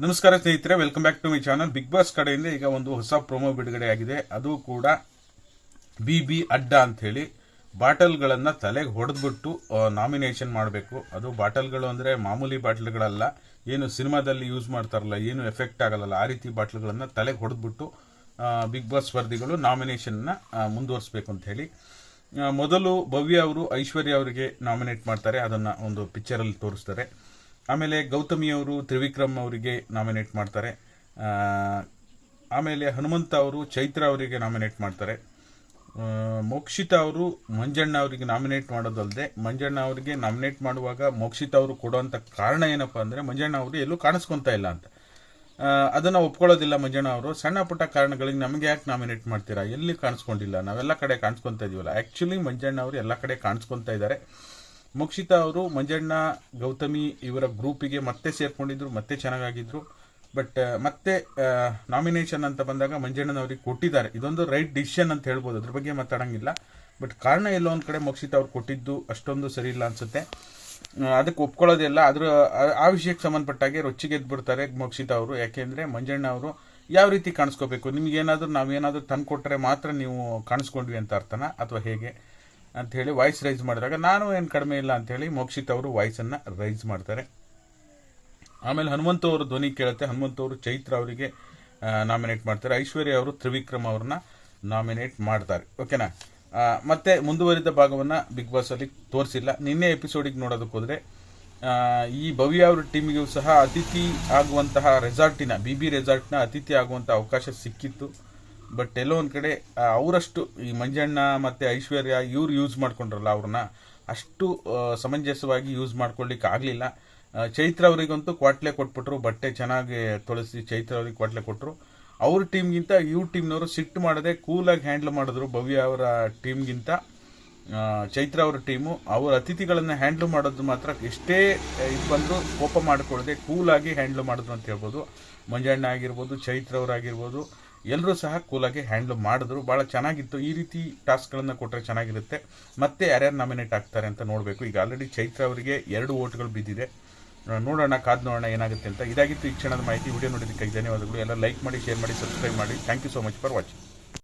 ನಮಸ್ಕಾರ ಸ್ನೇಹಿತರೆ welcome back to my channel Bigg Boss ಕಡೆಯಿಂದ ಈಗ ಒಂದು ಹೊಸ ಪ್ರೊಮೋ ಬಿಡುಗಡೆ ಆಗಿದೆ. ಅದು ಕೂಡ ಬಿ ಬಿ ಅಡ್ಡ ಅಂತ ಹೇಳಿ ಬಾಟಲ್ಗಳನ್ನ ತಲೆಗೆ ಹೊಡೆದ್ಬಿಟ್ಟು ನಾಮಿನೇಷನ್ ಮಾಡಬೇಕು. ಅದು ಬಾಟಲ್ಗಳು ಅಂದ್ರೆ ಮಾಮೂಲಿ ಬಾಟಲ್ಗಳಲ್ಲ, ಏನು ಸಿನಿಮಾದಲ್ಲಿ ಯೂಸ್ ಮಾಡ್ತಾರಲ್ಲ, ಏನು ಎಫೆಕ್ಟ್ ಆಗಲ್ಲ ಆ ರೀತಿ ಬಾಟಲ್ಗಳನ್ನ ತಲೆಗೆ ಹೊಡೆದ್ಬಿಟ್ಟು ಬಿಗ್ ಬಾಸ್ ಸ್ಪರ್ಧಿಗಳು ನಾಮಿನೇಷನ್ನ ಮುಂದುವರಿಸಬೇಕು ಅಂತ ಹೇಳಿ ಮೊದಲು ಭವ್ಯ ಅವರು, ಐಶ್ವರ್ಯ ಅವರಿಗೆ ನಾಮಿನೇಟ್ ಮಾಡ್ತಾರೆ. ಅದನ್ನ ಒಂದು ಪಿಕ್ಚರ್ ಅಲ್ಲಿ ತೋರಿಸ್ತಾರೆ. ಆಮೇಲೆ ಗೌತಮಿ ಅವರು, ತ್ರಿವಿಕ್ರಮ್ ಅವರಿಗೆ ನಾಮಿನೇಟ್ ಮಾಡ್ತಾರೆ. ಆಮೇಲೆ ಹನುಮಂತ ಅವರು, ಚೈತ್ರ ಅವರಿಗೆ ನಾಮಿನೇಟ್ ಮಾಡ್ತಾರೆ. ಮೋಕ್ಷಿತ ಅವರು, ಮಂಜಣ್ಣ ಅವರಿಗೆ ನಾಮಿನೇಟ್ ಮಾಡೋದಲ್ಲದೆ ಮಂಜಣ್ಣ ಅವರಿಗೆ ನಾಮಿನೇಟ್ ಮಾಡುವಾಗ ಮೋಕ್ಷಿತ ಅವರು ಕೊಡುವಂಥ ಕಾರಣ ಏನಪ್ಪ ಅಂದರೆ, ಮಂಜಣ್ಣ ಅವರು ಎಲ್ಲೂ ಕಾಣಿಸ್ಕೊಂತ ಇಲ್ಲ ಅಂತ. ಅದನ್ನ ಒಪ್ಕೊಳ್ಳೋದಿಲ್ಲ ಮಂಜಣ್ಣ ಅವರು. ಸಣ್ಣ ಪುಟ್ಟ ಕಾರಣಗಳಿಗೆ ನಮಗೆ ಯಾಕೆ ನಾಮಿನೇಟ್ ಮಾಡ್ತೀರಾ? ಎಲ್ಲಿ ಕಾಣಿಸ್ಕೊಂಡಿಲ್ಲ? ನಾವೆಲ್ಲ ಕಡೆ ಕಾಣಿಸ್ಕೊಂತ ಇದೀವಲ್ಲ. ಆ್ಯಕ್ಚುಲಿ ಮಂಜಣ್ಣ ಅವರು ಎಲ್ಲ ಕಡೆ ಕಾಣಿಸ್ಕೊಂತ ಇದ್ದಾರೆ. ಮೋಕ್ಷಿತಾ ಅವರು, ಮಂಜಣ್ಣ, ಗೌತಮಿ ಇವರ ಗ್ರೂಪಿಗೆ ಮತ್ತೆ ಸೇರ್ಕೊಂಡಿದ್ರು, ಮತ್ತೆ ಚೆನ್ನಾಗಾಗಿದ್ರು. ಬಟ್ ಮತ್ತೆ ನಾಮಿನೇಷನ್ ಅಂತ ಬಂದಾಗ ಮಂಜಣ್ಣನವರಿಗೆ ಕೊಟ್ಟಿದ್ದಾರೆ. ಇದೊಂದು ರೈಟ್ ಡಿಸಿಷನ್ ಅಂತ ಹೇಳ್ಬೋದು. ಅದ್ರ ಬಗ್ಗೆ ಮಾತಾಡಂಗಿಲ್ಲ. ಬಟ್ ಕಾರಣ ಎಲ್ಲೋ ಒಂದು ಕಡೆ ಮೋಕ್ಷಿತಾ ಅವ್ರು ಕೊಟ್ಟಿದ್ದು ಅಷ್ಟೊಂದು ಸರಿ ಇಲ್ಲ ಅನ್ಸುತ್ತೆ. ಅದಕ್ಕೆ ಒಪ್ಕೊಳ್ಳೋದಿಲ್ಲ. ಅದ್ರ ಆ- ವಿಷಯಕ್ಕೆ ಸಂಬಂಧಪಟ್ಟಾಗೆ ರೊಚ್ಚಿಗೆ ಎದ್ಬಿಡ್ತಾರೆ ಮೋಕ್ಷಿತಾ ಅವರು. ಯಾಕೆಂದ್ರೆ ಮಂಜಣ್ಣ ಅವರು ಯಾವ ರೀತಿ ಕಾಣಿಸ್ಕೋಬೇಕು? ನಿಮ್ಗೆ ಏನಾದ್ರು ನಾವೇನಾದ್ರೂ ತಂದು ಕೊಟ್ಟರೆ ಮಾತ್ರ ನೀವು ಕಾಣಿಸ್ಕೊಂಡ್ವಿ ಅಂತ ಅರ್ಥನ? ಅಥವಾ ಹೇಗೆ? ಅಂತ ಹೇಳಿ ವಾಯ್ಸ್ ರೈಸ್ ಮಾಡಿದಾಗ, ನಾನು ಏನು ಕಡಿಮೆ ಇಲ್ಲ ಅಂತ ಹೇಳಿ ಮೋಕ್ಷಿತ್ ಅವರು ವಾಯ್ಸ್ ಅನ್ನ ರೈಸ್ ಮಾಡ್ತಾರೆ. ಆಮೇಲೆ ಹನುಮಂತ ಅವರು ಧ್ವನಿ ಕೇಳುತ್ತೆ. ಹನುಮಂತ ಅವರು ಚೈತ್ರ ಅವರಿಗೆ ನಾಮಿನೇಟ್ ಮಾಡ್ತಾರೆ. ಐಶ್ವರ್ಯ ಅವರು ತ್ರಿವಿಕ್ರಮ್ ಅವ್ರನ್ನ ನಾಮಿನೇಟ್ ಮಾಡ್ತಾರೆ. ಓಕೆನಾ? ಮತ್ತೆ ಮುಂದುವರಿದ ಭಾಗವನ್ನ ಬಿಗ್ ಬಾಸ್ ಅಲ್ಲಿ ತೋರಿಸಿಲ್ಲ. ನಿನ್ನೆ ಎಪಿಸೋಡಿಗೆ ನೋಡೋದಕ್ಕೆ ಹೋದ್ರೆ ಈ ಭವ್ಯ ಅವರ ಟೀಮಿಗೂ ಸಹ ಅತಿಥಿ ಆಗುವಂತಹ ರೆಸಾರ್ಟಿನ ಬಿ ಬಿ ರೆಸಾರ್ಟ್ನ ಅತಿಥಿ ಆಗುವಂತಹ ಅವಕಾಶ ಸಿಕ್ಕಿತ್ತು. ಬಟ್ ಎಲ್ಲೋ ಒಂದು ಕಡೆ ಅವರಷ್ಟು ಈ ಮಂಜಣ್ಣ ಮತ್ತು ಐಶ್ವರ್ಯ ಇವ್ರು ಯೂಸ್ ಮಾಡ್ಕೊಂಡ್ರಲ್ಲ ಅವ್ರನ್ನ, ಅಷ್ಟು ಸಮಂಜಸವಾಗಿ ಯೂಸ್ ಮಾಡ್ಕೊಳ್ಲಿಕ್ಕೆ ಆಗಲಿಲ್ಲ. ಚೈತ್ರ ಅವರಿಗಂತೂ ಕ್ವಾಟ್ಲೆ ಕೊಟ್ಬಿಟ್ರು, ಬಟ್ಟೆ ಚೆನ್ನಾಗಿ ತೊಳಸಿ ಚೈತ್ರ ಅವ್ರಿಗೆ ಕ್ವಾಟ್ಲೆ ಕೊಟ್ಟರು ಅವ್ರ ಟೀಮ್ಗಿಂತ ಇವ್ರ ಟೀಮ್ನವರು ಸಿಟ್ಟು ಮಾಡದೆ ಕೂಲಾಗಿ ಹ್ಯಾಂಡಲ್ ಮಾಡಿದ್ರು ಭವ್ಯ ಅವರ ಟೀಮ್ಗಿಂತ ಚೈತ್ರ ಅವರ ಟೀಮು ಅವರ ಅತಿಥಿಗಳನ್ನು ಹ್ಯಾಂಡ್ಲ್ ಮಾಡೋದು ಮಾತ್ರ ಎಷ್ಟೇ ಇದು ಬಂದರೂ ಕೋಪ ಮಾಡಿಕೊಳ್ಳದೆ ಕೂಲಾಗಿ ಹ್ಯಾಂಡ್ಲ್ ಮಾಡಿದ್ರು ಅಂತ ಹೇಳ್ಬೋದು. ಮಂಜಣ್ಣ ಆಗಿರ್ಬೋದು, ಚೈತ್ರ ಅವರಾಗಿರ್ಬೋದು ಎಲ್ಲರೂ ಸಹ ಕೂಲಾಗಿ ಹ್ಯಾಂಡ್ಲ್ ಮಾಡಿದ್ರು. ಭಾಳ ಚೆನ್ನಾಗಿತ್ತು. ಈ ರೀತಿ ಟಾಸ್ಕ್ಗಳನ್ನು ಕೊಟ್ಟರೆ ಚೆನ್ನಾಗಿರುತ್ತೆ. ಮತ್ತೆ ಯಾರ್ಯಾರು ನಾಮಿನೇಟ್ ಆಗ್ತಾರೆ ಅಂತ ನೋಡಬೇಕು. ಈಗ ಆಲ್ರೆಡಿ ಚೈತ್ರ ಅವರಿಗೆ ಎರಡು ಓಟ್ಗಳು ಬಿದ್ದಿದೆ. ನೋಡೋಣ, ಕಾದ್ ನೋಡೋಣ ಏನಾಗುತ್ತೆ ಅಂತ. ಇದಾಗಿತ್ತು ಈ ಕ್ಷಣದ ಮಾಹಿತಿ. ವಿಡಿಯೋ ನೋಡಿದ್ದಕ್ಕೆ ಧನ್ಯವಾದಗಳು. ಎಲ್ಲ ಲೈಕ್ ಮಾಡಿ, ಶೇರ್ ಮಾಡಿ, ಸಬ್ಸ್ಕ್ರೈಬ್ ಮಾಡಿ. Thank you so much for watching